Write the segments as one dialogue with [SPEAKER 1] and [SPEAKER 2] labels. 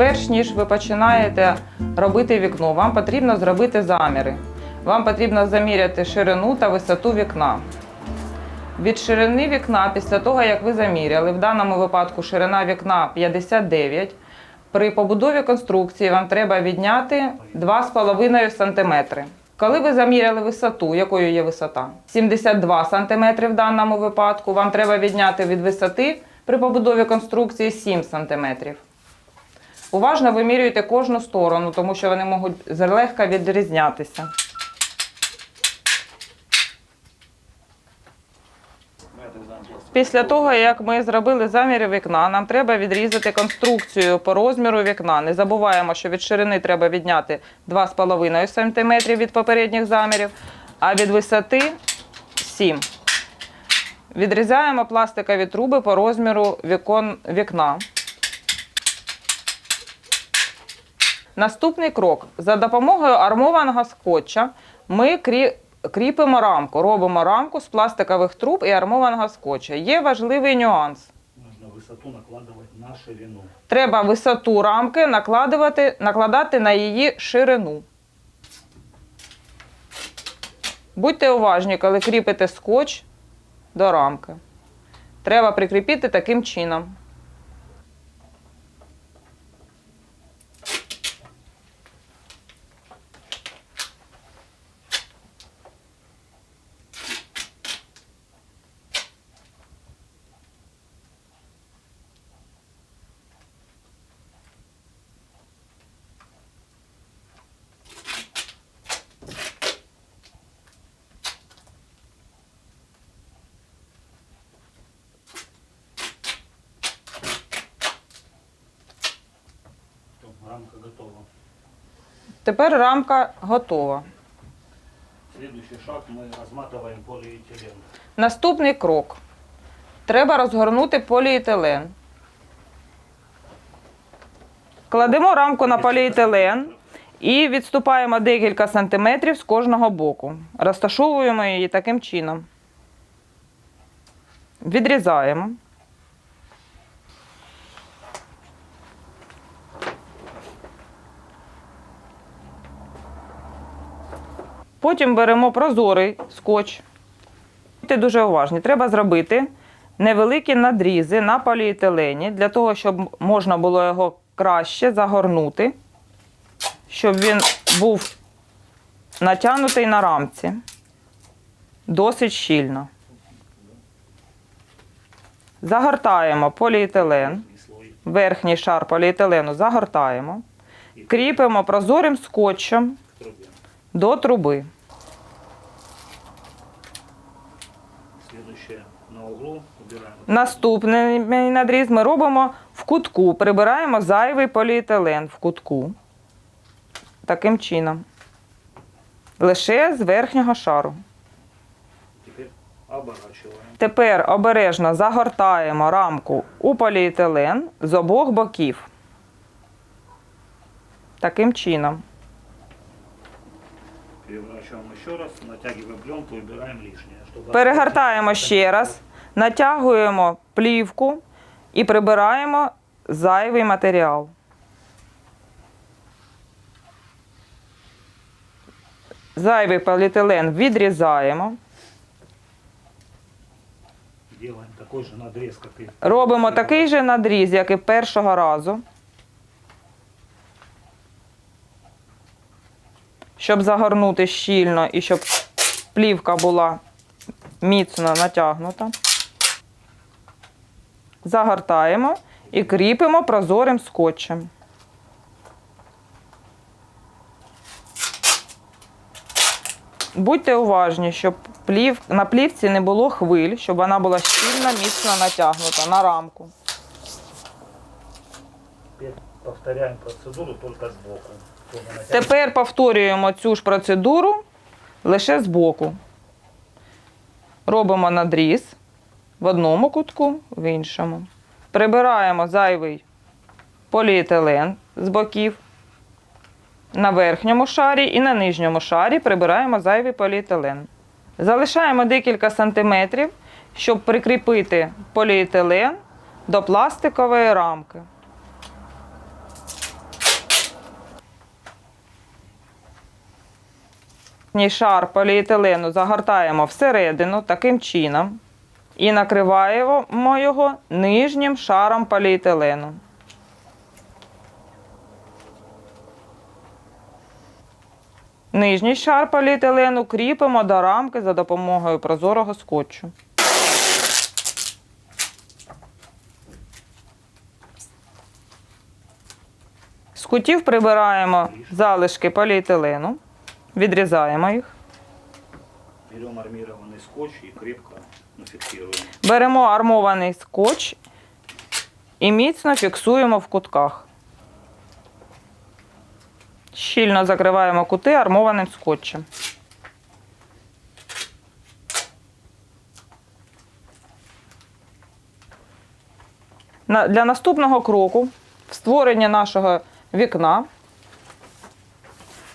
[SPEAKER 1] 69.
[SPEAKER 2] Перш ніж ви починаєте робити вікно, вам потрібно зробити заміри. Вам потрібно заміряти ширину та висоту вікна. Від ширини вікна, після того, як ви заміряли, в даному випадку ширина вікна 59, при побудові конструкції вам треба відняти 2,5 см. Коли ви заміряли висоту, якою є висота? 72 см в даному випадку, вам треба відняти від висоти при побудові конструкції 7 см. Уважно вимірюйте кожну сторону, тому що вони можуть злегка відрізнятися. Після того, як ми зробили заміри вікна, нам треба відрізати конструкцію по розміру вікна. Не забуваємо, що від ширини треба відняти 2,5 см від попередніх замірів, а від висоти 7 Відрізаємо пластикові труби по розміру вікон, вікна. Наступний крок. За допомогою армованого скотча ми крі- кріпимо рамку, робимо рамку з пластикових труб і армованого скотча. Є важливий нюанс.
[SPEAKER 1] Нужно высоту накладывать на ширину.
[SPEAKER 2] Треба висоту рамки накладувати, накладати на її ширину. Будьте уважні, коли кріпите скотч до рамки. Треба прикріпити таким чином.
[SPEAKER 1] рамка готова.
[SPEAKER 2] Тепер рамка готова.
[SPEAKER 1] Следующий шаг мы разматываем полиэтилен.
[SPEAKER 2] Наступний крок. Треба розгорнути поліетилен. Кладемо рамку на поліетилен і відступаємо декілька сантиметрів з кожного боку. Розташовуємо її таким чином. Відрізаємо. Потім беремо прозорий скотч. Будьте дуже уважні. Треба зробити невеликі надрізи на поліетилені для того, щоб можна було його краще загорнути, щоб він був натягнутий на рамці досить щільно. Загортаємо поліетилен, верхній шар поліетилену загортаємо, кріпимо прозорим скотчем. До труби. Наступний надріз ми робимо в кутку, прибираємо зайвий поліетилен в кутку. Таким чином. Лише з верхнього шару. Тепер обережно загортаємо рамку у поліетилен з обох боків. Таким чином.
[SPEAKER 1] Переворачиваем еще раз, натягиваем пленку и убираем лишнее. Чтобы
[SPEAKER 2] Перегортаємо ще раз, натягуємо плівку і прибираємо зайвий матеріал. Зайвий поліетилен відрізаємо.
[SPEAKER 1] Делаем такой же надрез, как и...
[SPEAKER 2] Робимо такий же надріз, як і першого разу. Щоб загорнути щільно і щоб плівка була міцно натягнута. Загортаємо і кріпимо прозорим скотчем. Будьте уважні, щоб плів... на плівці не було хвиль, щоб вона була щільно, міцно натягнута на рамку.
[SPEAKER 1] Повторяем процедуру только сбоку.
[SPEAKER 2] Тепер повторюємо цю ж процедуру лише збоку. Робимо надріз в одному кутку, в іншому. Прибираємо зайвий поліетилен з боків. На верхньому шарі і на нижньому шарі прибираємо зайвий поліетилен. Залишаємо декілька сантиметрів, щоб прикріпити поліетилен до пластикової рамки. Шар поліетилену загортаємо всередину таким чином і накриваємо його нижнім шаром поліетилену. Нижній шар поліетилену кріпимо до рамки за допомогою прозорого скотчу. З кутів прибираємо залишки поліетилену, відрізаємо їх.
[SPEAKER 1] Берем армированный скотч и крепко ну, фиксируем.
[SPEAKER 2] Беремо армований скотч і міцно фіксуємо в кутках. Щільно закриваємо кути армованим скотчем. Для наступного кроку в створенні нашого вікна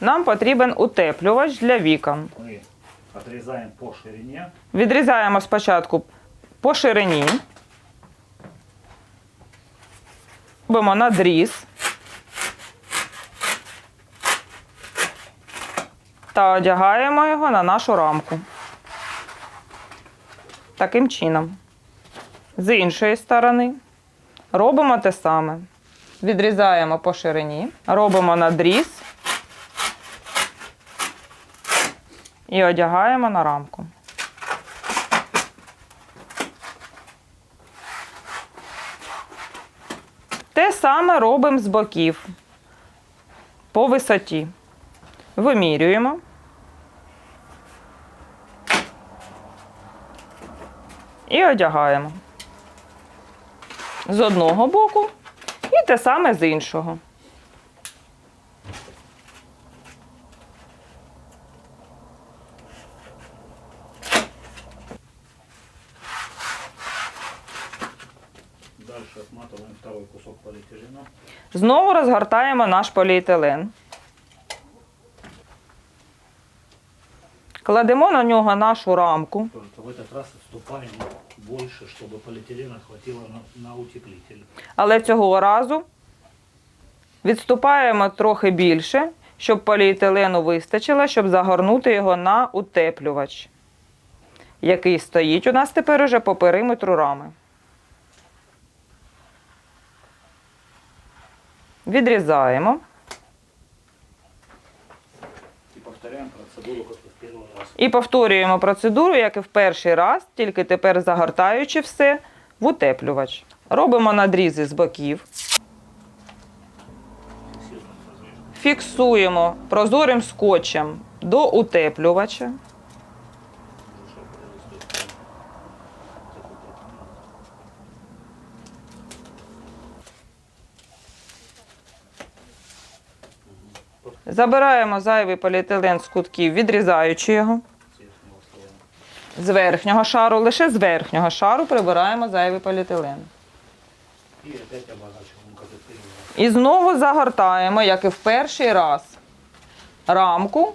[SPEAKER 2] нам потрібен утеплювач для вікон.
[SPEAKER 1] Мы отрезаем по ширине.
[SPEAKER 2] Відрізаємо спочатку по ширині. Робимо надріз. Та одягаємо його на нашу рамку. Таким чином. З іншої сторони робимо те саме. Відрізаємо по ширині, робимо надріз і одягаємо на рамку. Те саме робимо з боків по висоті. Вимірюємо. І одягаємо. З одного боку і те саме з іншого.
[SPEAKER 1] Дальше отматываем второй кусок полиэтилена.
[SPEAKER 2] Знову розгортаємо наш поліетилен. Кладемо на нього нашу рамку.
[SPEAKER 1] Только в этот раз отступаем больше, чтобы полиэтилена хватило на, на утеплитель.
[SPEAKER 2] Але цього разу відступаємо трохи більше, щоб поліетилену вистачило, щоб загорнути його на утеплювач, який стоїть у нас тепер уже по периметру рами. Відрізаємо
[SPEAKER 1] И повторяем процедуру, раз.
[SPEAKER 2] і повторюємо процедуру, як і в перший раз, тільки тепер загортаючи все в утеплювач. Робимо надрізи з боків. Фіксуємо прозорим скотчем до утеплювача.
[SPEAKER 1] Уже шаг перелистываем. Закрутим.
[SPEAKER 2] Забираємо зайвий поліетилен з кутків, відрізаючи його з верхнього шару. Лише з верхнього шару прибираємо зайвий поліетилен. І знову загортаємо, як і в перший раз, рамку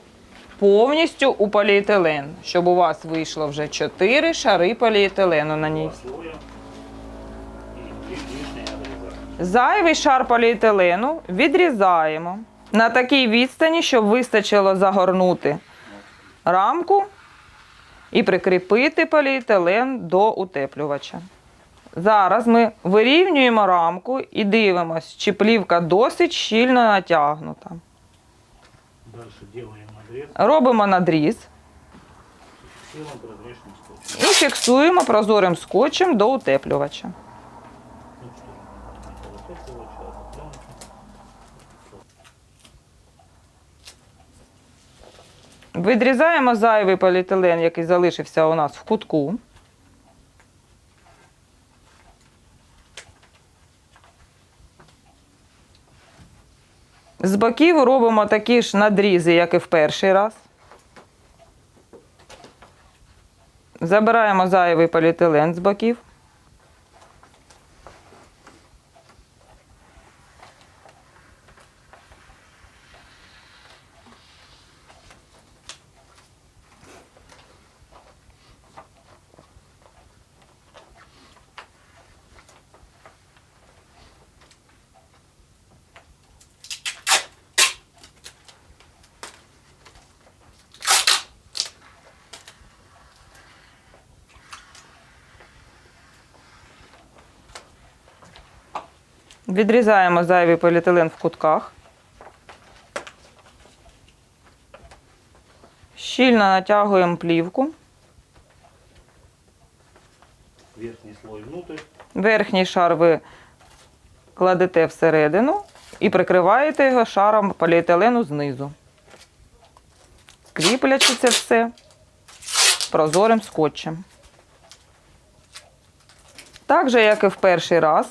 [SPEAKER 2] повністю у поліетилен, щоб у вас вийшло вже 4 шари поліетилену на ній. Зайвий шар поліетилену відрізаємо на такій відстані, щоб вистачило загорнути рамку і прикріпити поліетилен до утеплювача. Зараз ми вирівнюємо рамку і дивимося, чи плівка досить щільно натягнута. Робимо надріз і фіксуємо прозорим скотчем до утеплювача. Відрізаємо зайвий поліетилен, який залишився у нас в кутку. З боків робимо такі ж надрізи, як і в перший раз. Забираємо зайвий поліетилен з боків. Відрізаємо зайвий поліетилен в кутках. Щільно натягуємо плівку.
[SPEAKER 1] Верхний слой внутрь.
[SPEAKER 2] Верхній шар ви кладете всередину і прикриваєте його шаром поліетилену знизу. Кріплячи це все прозорим скотчем. Так же, як і в перший раз,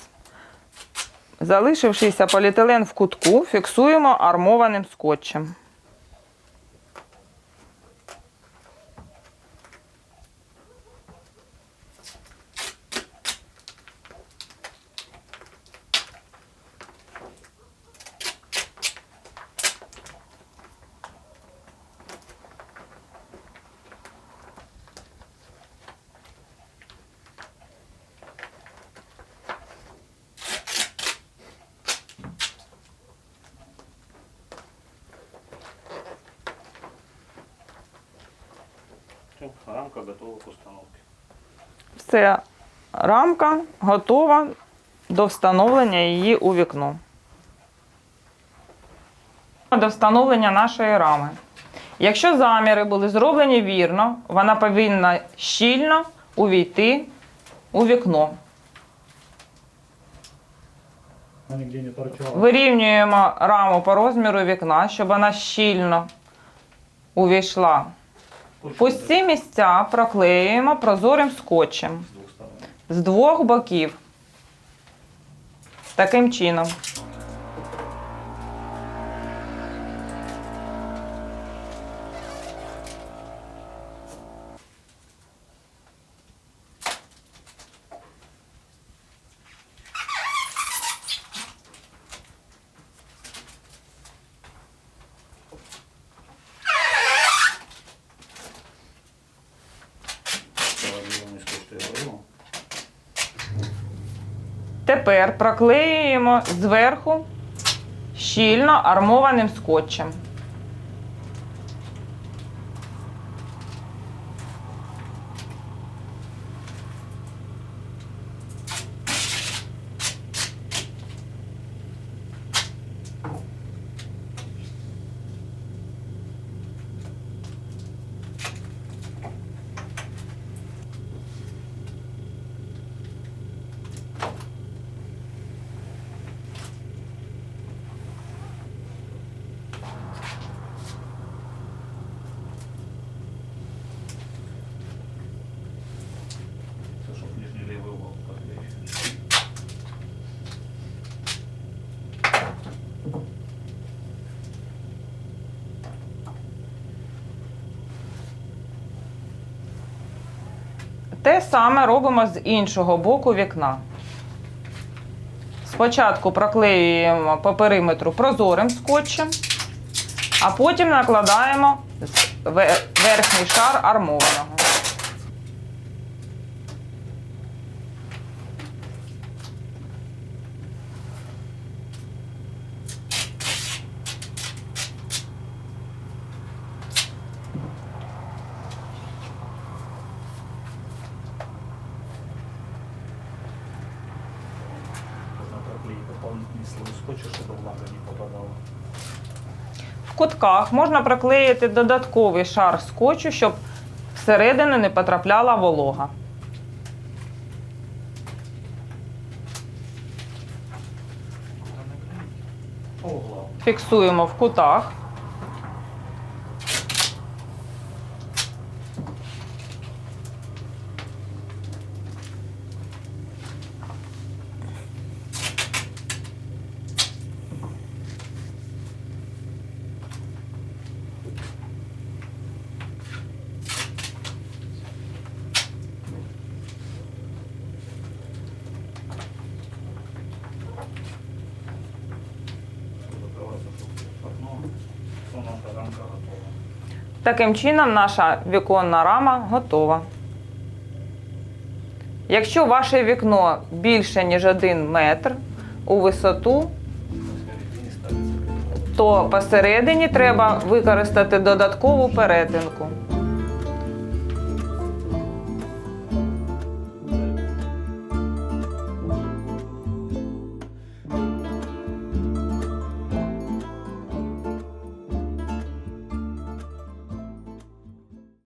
[SPEAKER 2] залишившийся поліетилен в кутку, фіксуємо армованим скотчем.
[SPEAKER 1] Всё, рамка готова к установке.
[SPEAKER 2] Все, рамка готова до встановлення її у вікно. До встановлення нашої рами. Якщо заміри були зроблені вірно, вона повинна щільно увійти у вікно. Вирівнюємо раму по розміру вікна, щоб вона щільно увійшла. Пусті місця проклеюємо прозорим скотчем з двох боків. Таким чином. Тепер проклеюємо зверху щільно армованим скотчем. Те саме робимо з іншого боку вікна. Спочатку проклеюємо по периметру прозорим скотчем, а потім накладаємо верхній шар армованого.
[SPEAKER 1] Слой скотча, чтобы влага не попадала.
[SPEAKER 2] В кутках можна проклеїти додатковий шар скотчу, щоб всередину не потрапляла волога. Фіксуємо в кутах. Таким чином, наша віконна рама готова. Якщо ваше вікно більше, ніж 1 метр у висоту, то посередині треба використати додаткову перетинку.